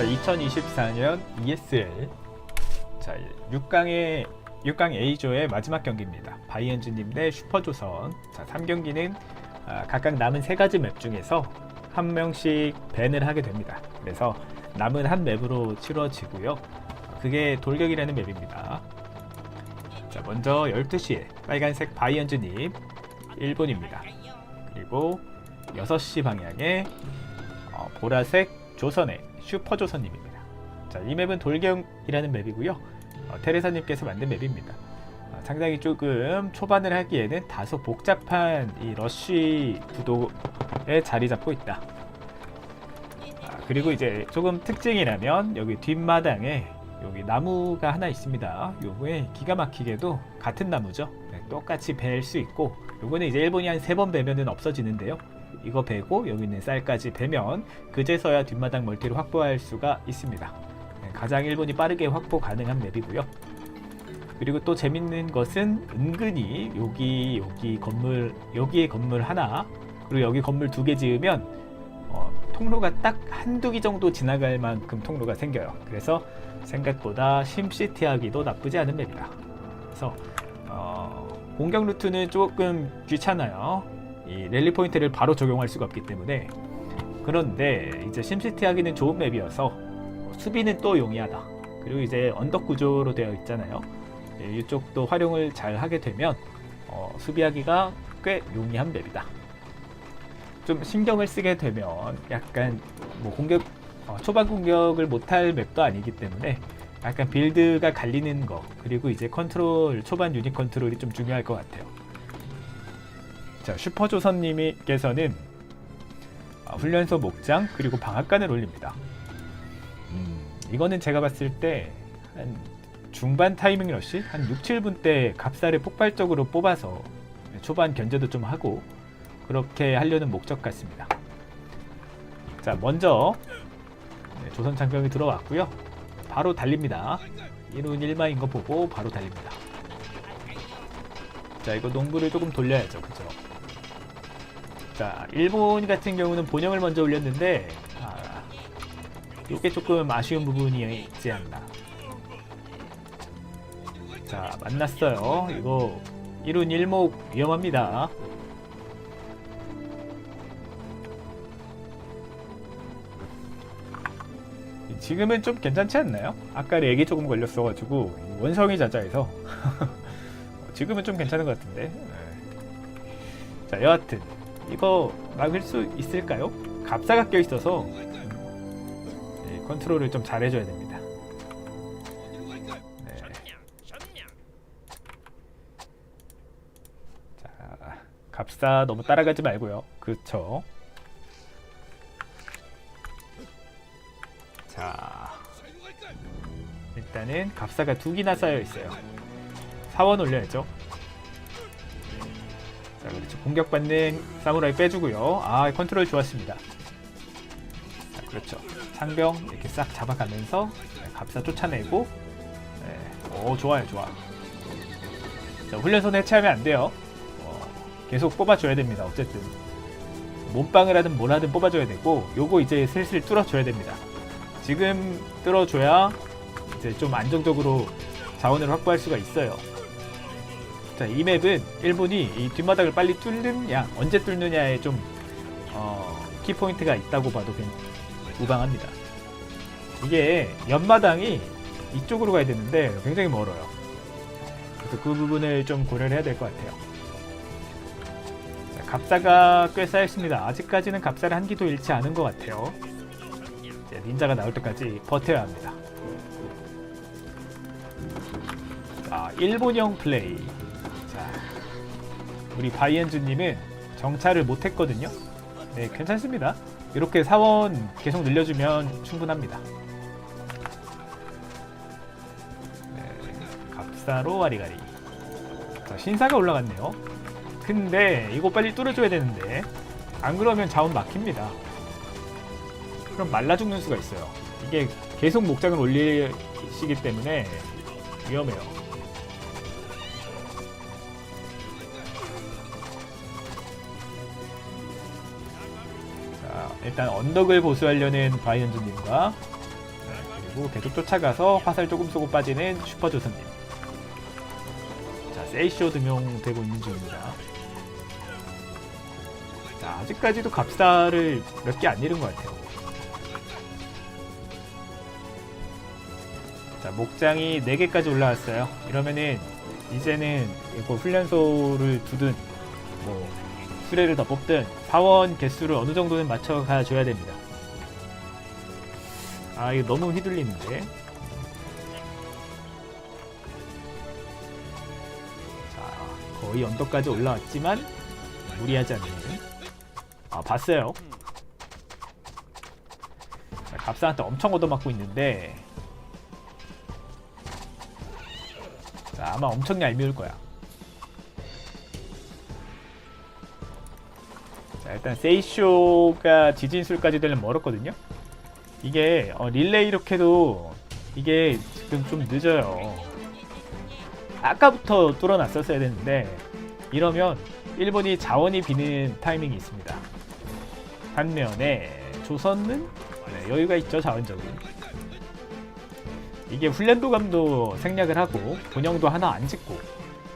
자, 2024년 ESL 자, 6강의 6강 A조의 마지막 경기입니다. 바이엔즈님 대 슈퍼조선. 자, 3경기는 아, 각각 남은 세 가지 맵 중에서 한 명씩 밴을 하게 됩니다. 그래서 남은 한 맵으로 치러지고요. 그게 돌격이라는 맵입니다. 자, 먼저 12시에 빨간색 바이엔즈님 1분입니다. 그리고 6시 방향에 어, 보라색 조선의 슈퍼조선님입니다. 자, 이 맵은 돌격이라는 맵이고요. 어, 테레사님께서 만든 맵입니다. 어, 상당히 조금 초반을 하기에는 다소 복잡한 이 러쉬 구도에 자리 잡고 있다. 아, 그리고 이제 조금 특징이라면 여기 뒷마당에 여기 나무가 하나 있습니다. 요거에 기가 막히게도 같은 나무죠. 네, 똑같이 벨수 있고 요거는 이제 일본이 한 세 번 베면은 없어지는데요. 이거 베고 여기 있는 쌀까지 베면 그제서야 뒷마당 멀티를 확보할 수가 있습니다. 네, 가장 일본이 빠르게 확보 가능한 맵이고요. 그리고 또 재밌는 것은 은근히 여기 여기 건물 여기에 건물 하나 그리고 여기 건물 두 개 지으면 어, 통로가 딱 한두 기 정도 지나갈 만큼 통로가 생겨요. 그래서 생각보다 심시티하기도 나쁘지 않은 맵이다. 그래서 어, 공격 루트는 조금 귀찮아요. 이 랠리 포인트를 바로 적용할 수가 없기 때문에 그런데 이제 심시티 하기는 좋은 맵이어서 어, 수비는 또 용이하다. 그리고 이제 언덕 구조로 되어 있잖아요. 예, 이쪽도 활용을 잘 하게 되면 어, 수비하기가 꽤 용이한 맵이다. 좀 신경을 쓰게 되면 약간 뭐 공격 어, 초반 공격을 못할 맵도 아니기 때문에 약간 빌드가 갈리는 거 그리고 이제 컨트롤 초반 유닛 컨트롤이 좀 중요할 것 같아요. 자 슈퍼조선님께서는 아, 훈련소 목장 그리고 방앗간을 올립니다. 음, 이거는 제가 봤을 때 한 중반 타이밍 러시 한 6, 7분 때 갑사를 폭발적으로 뽑아서 초반 견제도 좀 하고 그렇게 하려는 목적 같습니다. 자 먼저 네, 조선 장병이 들어왔고요. 바로 달립니다. 1운 1마인 거 보고 바로 달립니다. 자 이거 농구를 조금 돌려야죠. 그죠? 자 일본 같은 경우는 본영을 먼저 올렸는데 아, 이게 조금 아쉬운 부분이 있지 않나. 자 만났어요. 이거 1운 1목 위험합니다. 지금은 좀 괜찮지 않나요? 아까 렉이 조금 걸렸어가지고 원성이 자자해서 지금은 좀 괜찮은 것 같은데 네. 자 여하튼 이거 막을 수 있을까요? 갑사가 껴있어서 네, 컨트롤을 좀 잘해줘야 됩니다 네. 자 갑사 너무 따라가지 말고요 그쵸 자 일단은 갑사가 두 기나 쌓여 있어요. 사원 올려야죠. 공격받는 사무라이 빼주고요. 아 컨트롤 좋았습니다. 자 그렇죠. 상병 이렇게 싹 잡아가면서 갑사 쫓아내고 네. 오 좋아요 좋아. 자 훈련소 해체하면 안 돼요. 어, 계속 뽑아줘야 됩니다. 어쨌든 몸빵을 하든 뭘 하든 뽑아줘야 되고 요거 이제 슬슬 뚫어줘야 됩니다. 지금 뚫어줘야 이제 좀 안정적으로 자원을 확보할 수가 있어요. 자, 이 맵은 일본이 이 뒷마당을 빨리 뚫느냐, 언제 뚫느냐에 좀 어, 키포인트가 있다고 봐도 괜- 무방합니다. 이게 옆마당이 이쪽으로 가야 되는데 굉장히 멀어요. 그래서 그 부분을 좀 고려를 해야 될 것 같아요. 자, 갑사가 꽤 쌓였습니다. 아직까지는 갑사를 한 기도 잃지 않은 것 같아요. 이제 닌자가 나올 때까지 버텨야 합니다. 자, 일본형 플레이. 자, 우리 바이엔즈님은 정찰을 못했거든요. 네, 괜찮습니다. 이렇게 사원 계속 늘려주면 충분합니다. 네, 갑사로 와리가리. 자, 신사가 올라갔네요. 근데 이거 빨리 뚫어줘야 되는데 안 그러면 자원 막힙니다. 그럼 말라 죽는 수가 있어요. 이게 계속 목장을 올리시기 때문에 위험해요. 일단 언덕을 보수하려는 바이언즈님과 그리고 계속 쫓아가서 화살 조금 쏘고 빠지는 슈퍼조선님. 자, 세이쇼 등용되고 있는 중입니다. 자, 아직까지도 갑사를 몇 개 안 잃은 것 같아요. 자, 목장이 4개까지 올라왔어요. 이러면은 이제는 이거 훈련소를 두든 뭐 수레를 더 뽑든 사원 개수를 어느 정도는 맞춰가 줘야 됩니다. 아 이거 너무 휘둘리는데. 자 거의 언덕까지 올라왔지만 무리하지 않는. 아 봤어요. 자, 갑사한테 엄청 얻어맞고 있는데. 자 아마 엄청 얄미울 거야. 일단 세이쇼가 지진술까지 되려면 멀었거든요. 이게 어, 릴레이 이렇게도 이게 지금 좀 늦어요. 아까부터 뚫어놨었어야 되는데 이러면 일본이 자원이 비는 타이밍이 있습니다. 반면에 조선은 네, 여유가 있죠 자원적인. 이게 훈련도감도 생략을 하고 본영도 하나 안 짓고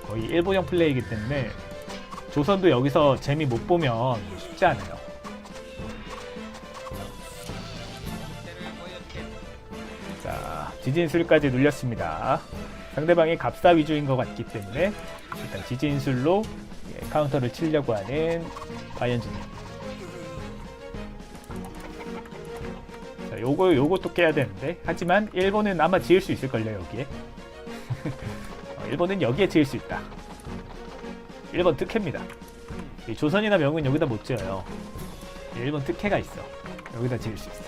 거의 일본형 플레이이기 때문에 조선도 여기서 재미 못 보면 쉽지 않아요. 자, 지진술까지 눌렸습니다. 상대방이 갑사 위주인 것 같기 때문에 일단 지진술로 예, 카운터를 치려고 하는 바이언즈님. 자, 요거 요것도 깨야 되는데 하지만 일본은 아마 지을 수 있을걸요 여기에. 어, 일본은 여기에 지을 수 있다. 1번 특혜입니다. 이 조선이나 명은 여기다 못 지어요. 1번 특혜가 있어. 여기다 지을 수 있어.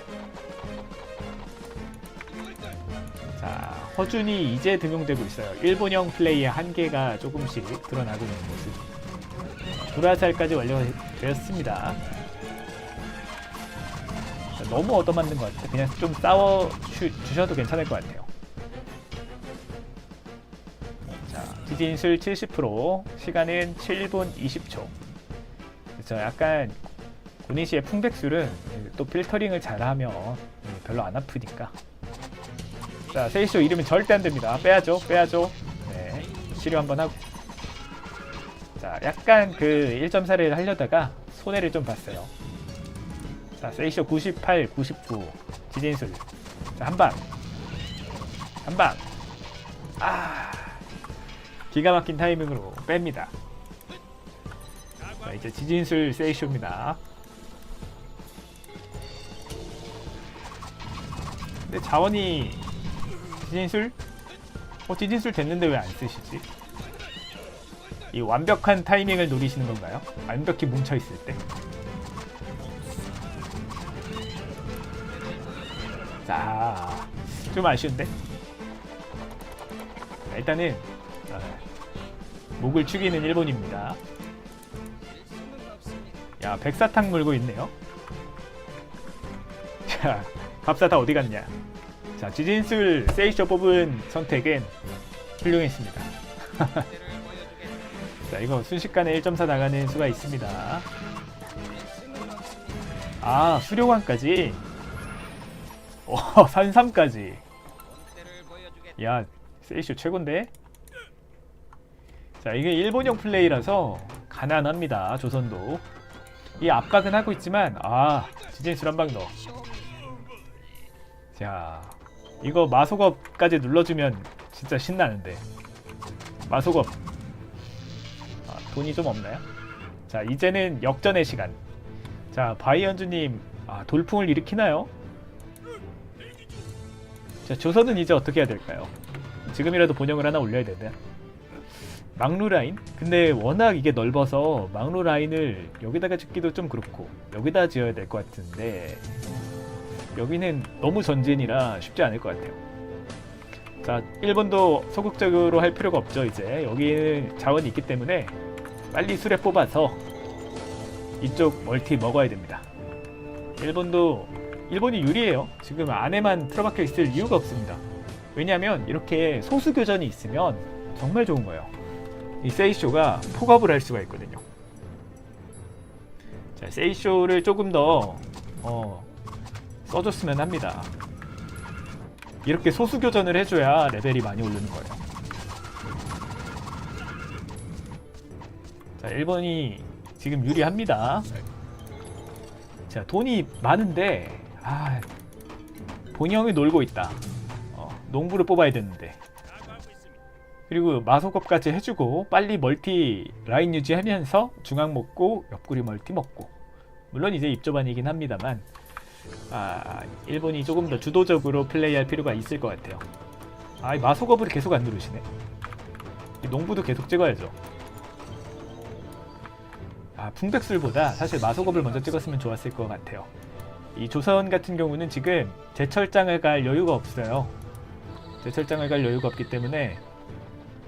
자, 허준이 이제 등용되고 있어요. 일본형 플레이의 한계가 조금씩 드러나고 있는 모습. 불화살까지 완료되었습니다. 자, 너무 얻어맞는 것 같아. 그냥 좀 싸워 주, 주셔도 괜찮을 것 같아요. 지진술 70%, 시간은 7분 20초. 그래서 약간 고니 씨의 풍백술은 또 필터링을 잘하면 별로 안 아프니까. 자, 세이쇼 이름이 절대 안 됩니다. 빼야죠, 빼야죠. 네, 치료 한번 하고. 자, 약간 그 1.4를 하려다가 손해를 좀 봤어요. 자, 세이쇼 98, 99, 지진술. 자, 한 방. 한 방. 아. 기가 막힌 타이밍으로 뺍니다. 자, 이제 지진술 세이쇼입니다. 근데 자원이 지진술? 어, 지진술 됐는데 왜 안 쓰시지? 이 완벽한 타이밍을 노리시는 건가요? 완벽히 뭉쳐있을 때? 자, 좀 아쉬운데? 자, 일단은 어, 목을 축이는 일본입니다. 야, 백사탕 물고 있네요. 자, 밥사 다 어디 갔냐? 자, 지진술 세이쇼 뽑은 선택은 훌륭했습니다. 자, 이거 순식간에 1.4 나가는 수가 있습니다. 아, 수료관까지. 오, 산삼까지. 야, 세이쇼 최고인데? 자, 이게 일본형 플레이라서 가난합니다. 조선도. 이 압박은 하고 있지만, 아, 지진술 한방 더. 자, 이거 마속업까지 눌러주면 진짜 신나는데. 마속업. 아, 돈이 좀 없나요? 자, 이제는 역전의 시간. 자, 바이언주님, 아, 돌풍을 일으키나요? 자, 조선은 이제 어떻게 해야 될까요? 지금이라도 본영을 하나 올려야 되나? 막루 라인? 근데 워낙 이게 넓어서 막루 라인을 여기다가 짓기도 좀 그렇고 여기다 지어야 될 것 같은데 여기는 너무 전진이라 쉽지 않을 것 같아요. 자, 1번도 소극적으로 할 필요가 없죠, 이제. 여기는 자원이 있기 때문에 빨리 수레 뽑아서 이쪽 멀티 먹어야 됩니다. 1번도 일본이 유리해요. 지금 안에만 틀어박혀 있을 이유가 없습니다. 왜냐하면 이렇게 소수 교전이 있으면 정말 좋은 거예요. 이 세이쇼가 폭업을 할 수가 있거든요. 자, 세이쇼를 조금 더 어, 써줬으면 합니다. 이렇게 소수 교전을 해줘야 레벨이 많이 오르는 거예요. 자, 일본이 지금 유리합니다. 자, 돈이 많은데 아, 본영이 놀고 있다. 어, 농부를 뽑아야 되는데. 그리고 마소컵까지 해주고 빨리 멀티 라인 유지하면서 중앙 먹고 옆구리 멀티 먹고 물론 이제 입조반이긴 합니다만 아 일본이 조금 더 주도적으로 플레이할 필요가 있을 것 같아요. 아이 마소컵을 계속 안 누르시네. 이 농부도 계속 찍어야죠. 아 풍백술보다 사실 마소컵을 먼저 찍었으면 좋았을 것 같아요. 이 조선 같은 경우는 지금 제철장을 갈 여유가 없어요. 제철장을 갈 여유가 없기 때문에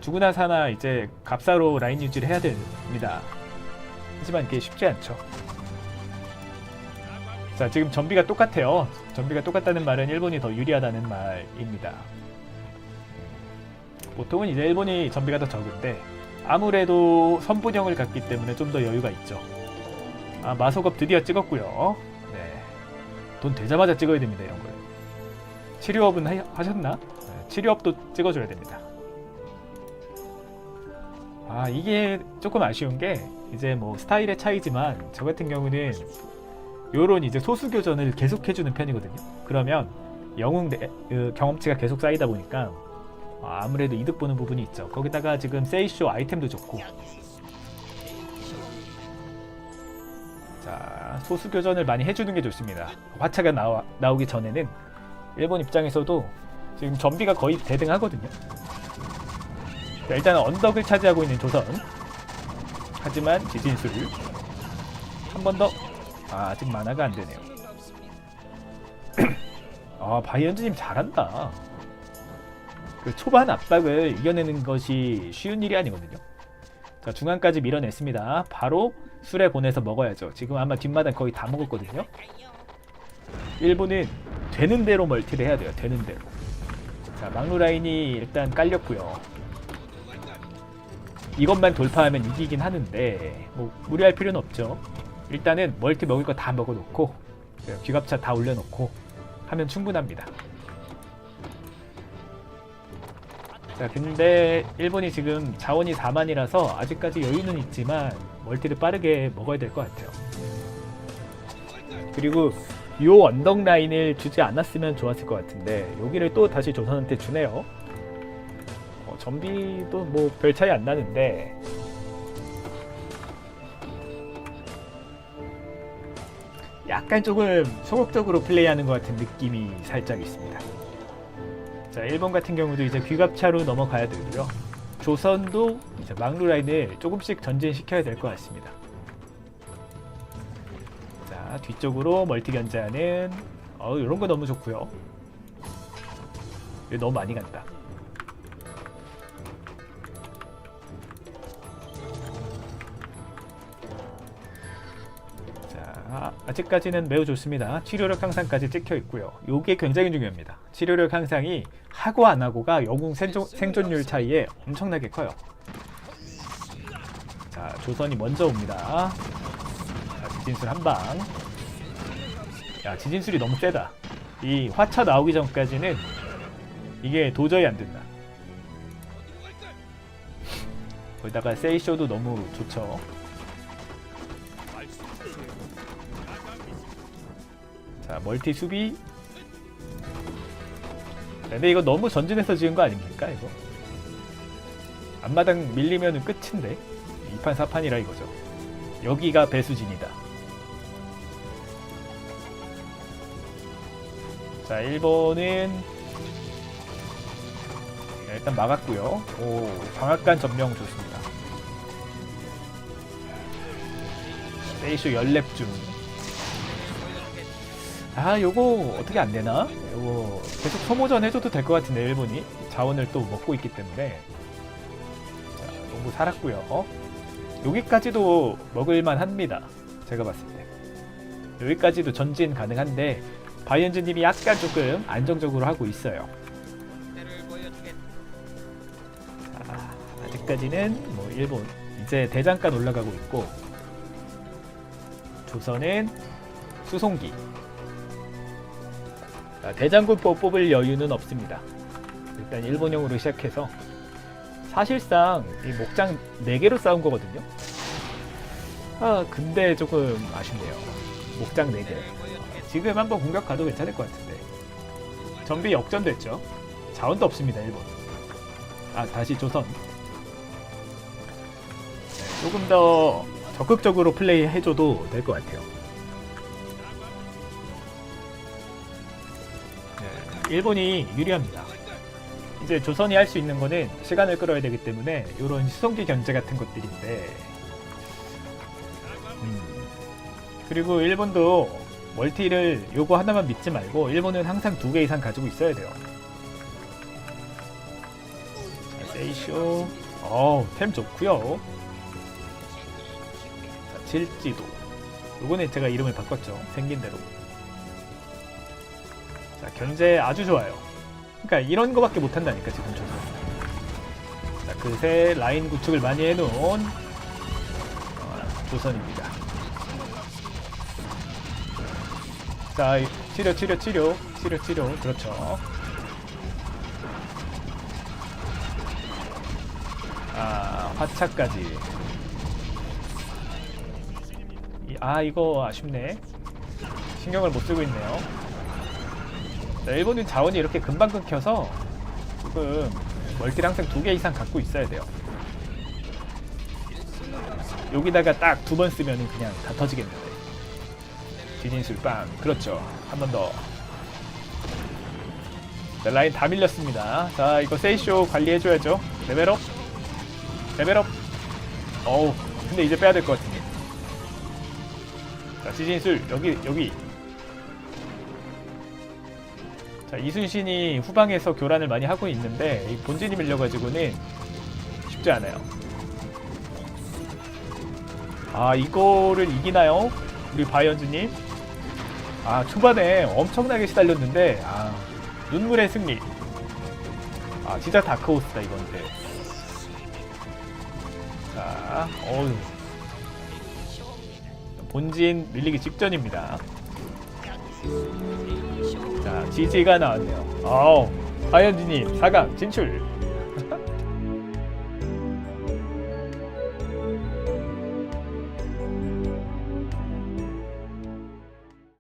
죽으나 사나 이제 갑사로 라인 유지를 해야 됩니다. 하지만 이게 쉽지 않죠. 자, 지금 전비가 똑같아요. 전비가 똑같다는 말은 일본이 더 유리하다는 말입니다. 보통은 이제 일본이 전비가 더 적은데 아무래도 선분형을 갖기 때문에 좀 더 여유가 있죠. 아, 마소급 드디어 찍었고요. 네. 돈 되자마자 찍어야 됩니다, 이런 걸. 치료업은 하, 하셨나? 네, 치료업도 찍어줘야 됩니다. 아 이게 조금 아쉬운 게 이제 뭐 스타일의 차이지만 저 같은 경우는 요런 이제 소수 교전을 계속 해주는 편이거든요. 그러면 영웅 내, 그 경험치가 계속 쌓이다 보니까 아, 아무래도 이득 보는 부분이 있죠. 거기다가 지금 세이쇼 아이템도 좋고 자 소수 교전을 많이 해주는 게 좋습니다. 화차가 나와, 나오기 전에는 일본 입장에서도 지금 전비가 거의 대등하거든요. 자, 일단 언덕을 차지하고 있는 조선. 하지만 지진술 한 번 더. 아, 아직 만화가 안 되네요. 아, 바이언즈님 잘한다. 그 초반 압박을 이겨내는 것이 쉬운 일이 아니거든요. 자, 중앙까지 밀어냈습니다. 바로 술에 보내서 먹어야죠. 지금 아마 뒷마당 거의 다 먹었거든요. 일본은 되는 대로 멀티를 해야 돼요. 되는 대로. 자, 막루 라인이 일단 깔렸고요. 이것만 돌파하면 이기긴 하는데 뭐 무리할 필요는 없죠. 일단은 멀티 먹을 거 다 먹어놓고 그 귀갑차 다 올려놓고 하면 충분합니다. 자 근데 일본이 지금 자원이 4만이라서 아직까지 여유는 있지만 멀티를 빠르게 먹어야 될 것 같아요. 그리고 요 언덕 라인을 주지 않았으면 좋았을 것 같은데 여기를 또 다시 조선한테 주네요. 어, 전비도 뭐 별 차이 안 나는데 약간 조금 소극적으로 플레이하는 것 같은 느낌이 살짝 있습니다. 자, 일본 같은 경우도 이제 귀갑차로 넘어가야 되고요. 조선도 이제 막루 라인을 조금씩 전진시켜야 될 것 같습니다. 자, 뒤쪽으로 멀티 견제하는 어, 이런 거 너무 좋고요. 너무 많이 간다. 자, 아직까지는 매우 좋습니다. 치료력 향상까지 찍혀 있고요. 이게 굉장히 중요합니다. 치료력 향상이 하고 안 하고가 영웅 생존, 생존율 차이에 엄청나게 커요. 자, 조선이 먼저 옵니다. 자, 지진술 한 방. 야, 지진술이 너무 세다. 이 화차 나오기 전까지는 이게 도저히 안 된다. 거기다가 세이쇼도 너무 좋죠. 자 멀티 수비. 근데 이거 너무 전진해서 지은 거 아닙니까 이거? 앞마당 밀리면 끝인데. 2판 4판이라 이거죠. 여기가 배수진이다. 자 일본은 네, 일단 막았고요. 오 방앗간 점령 좋습니다. 세이쇼 연랩 중 아, 요거 어떻게 안 되나? 요거 계속 소모전 해줘도 될 것 같은데 일본이 자원을 또 먹고 있기 때문에 자, 농구 살았고요. 여기까지도 먹을만 합니다. 제가 봤을 때 여기까지도 전진 가능한데 바이언즈님이 약간 조금 안정적으로 하고 있어요. 자, 아직까지는 뭐 일본 이제 대장간 올라가고 있고 조선은 수송기 자, 대장군법 뽑을 여유는 없습니다. 일단 일본형으로 시작해서 사실상 이 목장 4개로 싸운 거거든요. 아 근데 조금 아쉽네요. 목장 4개. 지금 한번 공격 가도 괜찮을 것 같은데. 전비 역전됐죠. 자원도 없습니다 일본. 아 다시 조선. 네, 조금 더 적극적으로 플레이 해줘도 될 것 같아요. 네, 일본이 유리합니다. 이제 조선이 할 수 있는 거는 시간을 끌어야 되기 때문에 이런 수송기 견제 같은 것들인데 음, 그리고 일본도 멀티를 요거 하나만 믿지 말고 일본은 항상 두 개 이상 가지고 있어야 돼요. 자, 세이쇼 어우 템 좋고요. 자, 질지도 요거는 제가 이름을 바꿨죠. 생긴 대로. 자 견제 아주 좋아요. 그러니까 이런 거밖에 못 한다니까 지금 조선. 자 그새 라인 구축을 많이 해놓은 어, 조선입니다. 자 치료 치료 치료 치료 치료 그렇죠. 아 화차까지. 이- 아 이거 아쉽네. 신경을 못 쓰고 있네요. 자, 일본은 자원이 이렇게 금방 끊겨서 지금 멀티를 항상 두 개 이상 갖고 있어야 돼요. 여기다가 딱 두 번 쓰면 그냥 다 터지겠는데. 진인술 빵. 그렇죠. 한 번 더. 자, 라인 다 밀렸습니다. 자, 이거 세이쇼 관리해줘야죠. 레벨업. 레벨업. 어우, 근데 이제 빼야 될 것 같은데. 자, 지진술 여기 여기 자 이순신이 후방에서 교란을 많이 하고 있는데 이 본진이 밀려가지고는 쉽지 않아요. 아 이거를 이기나요? 우리 바이언즈님? 아 초반에 엄청나게 시달렸는데 아 눈물의 승리. 아 진짜 다크호스다 이건데. 자 어우 본진 밀리기 직전입니다. 자, 지지가 나왔네요. 아우, 하현진님 4강 진출.